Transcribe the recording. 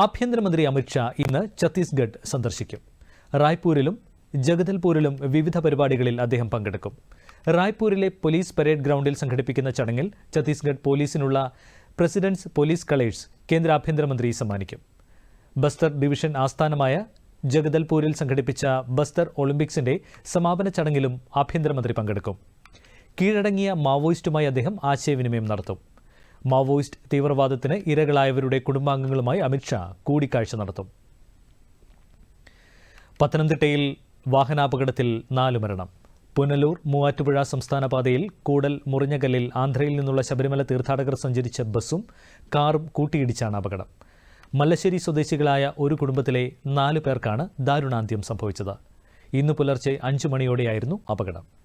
ആഭ്യന്തരമന്ത്രി അമിത്ഷാ ഇന്ന് ഛത്തീസ്ഗഡ് സന്ദർശിക്കും. റായ്പൂരിലും ജഗദൽപൂരിലും വിവിധ പരിപാടികളിൽ അദ്ദേഹം പങ്കെടുക്കും. റായ്പൂരിലെ പോലീസ് പരേഡ് ഗ്രൗണ്ടിൽ സംഘടിപ്പിക്കുന്ന ചടങ്ങിൽ ഛത്തീസ്ഗഡ് പോലീസിനുള്ള പ്രസിഡന്റ്സ് പോലീസ് കളേഴ്സ് കേന്ദ്ര ആഭ്യന്തരമന്ത്രി സമ്മാനിക്കും. ബസ്തർ ഡിവിഷൻ ആസ്ഥാനമായ ജഗദൽപൂരിൽ സംഘടിപ്പിച്ച ബസ്തർ ഒളിമ്പിക്സിന്റെ സമാപന ചടങ്ങിലും ആഭ്യന്തരമന്ത്രി പങ്കെടുക്കും. കീഴടങ്ങിയ മാവോയിസ്റ്റുമായി അദ്ദേഹം ആശയവിനിമയം നടത്തും. മാവോയിസ്റ്റ് തീവ്രവാദത്തിന് ഇരകളായവരുടെ കുടുംബാംഗങ്ങളുമായി അമിത്ഷാ കൂടിക്കാഴ്ച നടത്തും. പത്തനംതിട്ടയിൽ വാഹനാപകടത്തിൽ നാല് മരണം. പുനലൂർ മൂവാറ്റുപുഴ സംസ്ഥാന പാതയിൽ കൂടൽ മുറിഞ്ഞകല്ലിൽ ആന്ധ്രയിൽ നിന്നുള്ള ശബരിമല തീർത്ഥാടകർ സഞ്ചരിച്ച ബസ്സും കാറും കൂട്ടിയിടിച്ചാണ് അപകടം. മല്ലശ്ശേരി സ്വദേശികളായ ഒരു കുടുംബത്തിലെ നാലു പേർക്കാണ് ദാരുണാന്ത്യം സംഭവിച്ചത്. ഇന്ന് പുലർച്ചെ അഞ്ചു മണിയോടെയായിരുന്നു അപകടം.